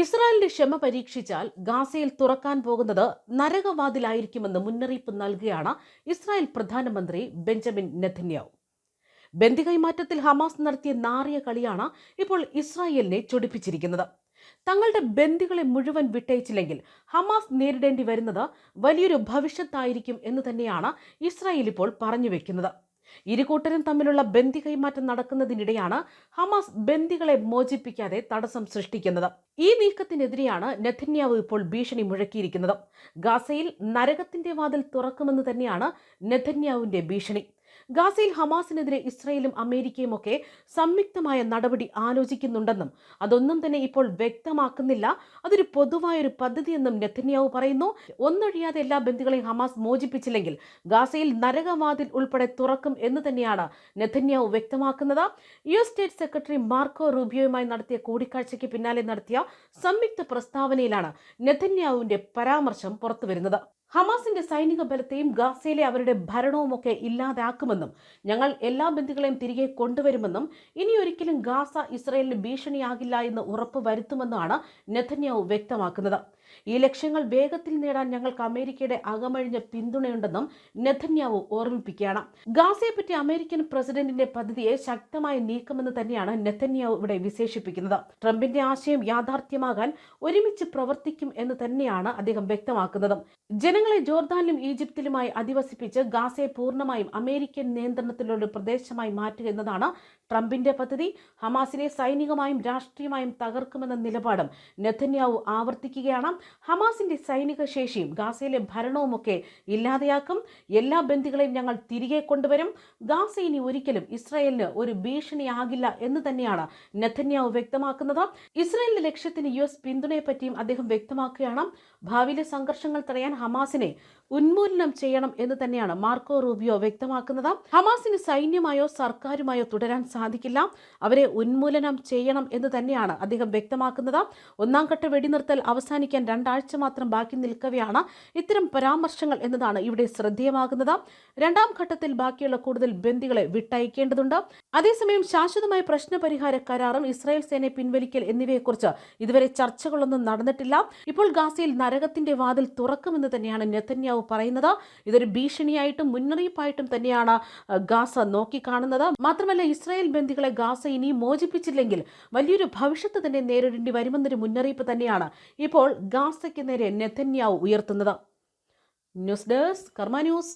ഇസ്രായേലിന്റെ ക്ഷമ പരീക്ഷിച്ചാൽ ഗാസയിൽ തുറക്കാൻ പോകുന്നത് നരകവാതിലായിരിക്കുമെന്ന് മുന്നറിയിപ്പ് നൽകുകയാണ് ഇസ്രായേൽ പ്രധാനമന്ത്രി ബെഞ്ചമിൻ നെഥന്യാവ് ബന്ദി കൈമാറ്റത്തിൽ ഹമാസ് നടത്തിയ നാറിയ കളിയാണ് ഇപ്പോൾ ഇസ്രായേലിനെ ചൊടിപ്പിച്ചിരിക്കുന്നത്. തങ്ങളുടെ ബന്ദികളെ മുഴുവൻ വിട്ടയച്ചില്ലെങ്കിൽ ഹമാസ് നേരിടേണ്ടി വരുന്നത് വലിയൊരു ഭവിഷ്യത്തായിരിക്കും എന്ന് തന്നെയാണ് ഇസ്രായേൽ ഇപ്പോൾ പറഞ്ഞു വെക്കുന്നത്. ഇരുകൂട്ടരും തമ്മിലുള്ള ബന്ദി കൈമാറ്റം നടക്കുന്നതിനിടെയാണ് ഹമാസ് ബന്ദികളെ മോചിപ്പിക്കാതെ തടസ്സം സൃഷ്ടിക്കുന്നത്. ഈ നീക്കത്തിനെതിരെയാണ് നെഥന്യാവ് ഇപ്പോൾ ഭീഷണി മുഴക്കിയിരിക്കുന്നത്. ഗാസയിൽ നരകത്തിന്റെ വാതിൽ തുറക്കുമെന്ന് തന്നെയാണ് നെഥന്യാവിന്റെ ഭീഷണി. ഗാസയിൽ ഹമാസിനെതിരെ ഇസ്രയേലും അമേരിക്കയും ഒക്കെ സംയുക്തമായ നടപടി ആലോചിക്കുന്നുണ്ടെന്നും അതൊന്നും തന്നെ ഇപ്പോൾ വ്യക്തമാക്കുന്നില്ല. അതൊരു പൊതുവായൊരു പദ്ധതിയെന്നും നെത്തന്യാവു പറയുന്നു. ഒന്നൊഴിയാതെ എല്ലാ ബന്ധുക്കളെയും ഹമാസ് മോചിപ്പിച്ചില്ലെങ്കിൽ ഗാസയിൽ നരകവാതിൽ ഉൾപ്പെടെ തുറക്കും എന്ന് തന്നെയാണ് നെത്തന്യാവു വ്യക്തമാക്കുന്നത്. U S state secretary Marco റൂബിയോയുമായി നടത്തിയ കൂടിക്കാഴ്ചയ്ക്ക് പിന്നാലെ നടത്തിയ സംയുക്ത പ്രസ്താവനയിലാണ് നെതന്യാവുവിന്റെ പരാമർശം പുറത്തുവരുന്നത്. ഹമാസിന്റെ സൈനിക ബലത്തെയും ഗാസയിലെ അവരുടെ ഭരണവുമൊക്കെ ഇല്ലാതാക്കുമെന്നും ഞങ്ങൾ എല്ലാ ബന്ധുക്കളെയും തിരികെ കൊണ്ടുവരുമെന്നും ഇനിയൊരിക്കലും ഗാസ ഇസ്രയേലിന് ഭീഷണിയാകില്ല എന്ന് ഉറപ്പ് വരുത്തുമെന്നാണ് നെഥന്യാവു വ്യക്തമാക്കുന്നത്. ഈ ലക്ഷ്യങ്ങൾ വേഗത്തിൽ നേടാൻ ഞങ്ങൾക്ക് അമേരിക്കയുടെ അകമഴിഞ്ഞ പിന്തുണയുണ്ടെന്നും നെഥന്യാവു ഓർമ്മിപ്പിക്കുകയാണ്. ഗാസയെപ്പറ്റി അമേരിക്കൻ പ്രസിഡന്റിന്റെ പദ്ധതിയെ ശക്തമായ നീക്കമെന്ന് തന്നെയാണ് നെഥന്യാവു ഇവിടെ വിശേഷിപ്പിക്കുന്നത്. ട്രംപിന്റെ ആശയം യാഥാർത്ഥ്യമാകാൻ ഒരുമിച്ച് പ്രവർത്തിക്കും എന്ന് തന്നെയാണ് അദ്ദേഹം വ്യക്തമാക്കുന്നത്. ജനങ്ങളെ ജോർദാനിലും ഈജിപ്തിലുമായി അധിവസിപ്പിച്ച് ഗാസയെ പൂർണമായും അമേരിക്കൻ നിയന്ത്രണത്തിലുള്ള പ്രദേശമായി മാറ്റുക എന്നതാണ് ട്രംപിന്റെ പദ്ധതി. ഹമാസിനെ സൈനികമായും രാഷ്ട്രീയമായും തകർക്കുമെന്ന നിലപാടും നെഥന്യാവു ആവർത്തിക്കുകയാണ്. ഹമാസിന്റെ സൈനിക ശേഷിയും ഗാസയിലെ ഭരണവുമൊക്കെ ഇല്ലാതെയാക്കും. എല്ലാ ബന്ധികളെയും ഞങ്ങൾ തിരികെ കൊണ്ടുവരും. ഗാസ ഇനി ഒരിക്കലും ഇസ്രായേലിന് ഒരു ഭീഷണിയാകില്ല എന്ന് തന്നെയാണ് നെഥന്യാവു വ്യക്തമാക്കുന്നത്. ഇസ്രായേലിന്റെ ലക്ഷ്യത്തിന് യു എസ് പിന്തുണയെപ്പറ്റിയും അദ്ദേഹം വ്യക്തമാക്കുകയാണ്. ഭാവിയിലെ സംഘർഷങ്ങൾ തടയാൻ ഹമാസിനെ ഉന്മൂലനം ചെയ്യണം എന്ന് തന്നെയാണ് മാർക്കോ റൂബിയോ വ്യക്തമാക്കുന്നത്. ഹമാസിന് സൈന്യമായോ സർക്കാരുമായോ തുടരാൻ സാധിക്കില്ല. അവരെ ഉന്മൂലനം ചെയ്യണം എന്ന് തന്നെയാണ് അദ്ദേഹം വ്യക്തമാക്കുന്നത്. ഒന്നാം ഘട്ട വെടിനിർത്തൽ അവസാനിക്കാൻ രണ്ടാഴ്ച മാത്രം ബാക്കി നിൽക്കവെയാണ് ഇത്തരം പരാമർശങ്ങൾ എന്നതാണ് ഇവിടെ ശ്രദ്ധേയമാകുന്നത്. രണ്ടാം ഘട്ടത്തിൽ ബാക്കിയുള്ള കൂടുതൽ ബന്ദികളെ വിട്ടയക്കേണ്ടതുണ്ട്. അതേസമയം ശാശ്വതമായ പ്രശ്നപരിഹാര കരാറും ഇസ്രായേൽ സേന പിൻവലിക്കൽ എന്നിവയെക്കുറിച്ച് ഇതുവരെ ചർച്ചകളൊന്നും നടന്നിട്ടില്ല. ഇപ്പോൾ ഗാസയിൽ നരകത്തിന്റെ വാതിൽ തുറക്കുമെന്ന് തന്നെയാണ് നെതന്യാവു പറയുന്നത്. ഇതൊരു ഭീഷണിയായിട്ടും മുന്നറിയിപ്പായിട്ടും തന്നെയാണ് ഗാസ നോക്കിക്കാണുന്നത്. മാത്രമല്ല ഇസ്രായേൽ ബന്ധികളെ ഗാസ ഇനി മോചിപ്പിച്ചില്ലെങ്കിൽ വലിയൊരു ഭവിഷ്യത്ത് തന്നെ നേരിടേണ്ടി വരുമെന്നൊരു മുന്നറിയിപ്പ് തന്നെയാണ് ഇപ്പോൾ ഗാസയ്ക്ക് നേരെ നെത്തന്യാവ് ഉയർത്തുന്നത്. News desk Karma news.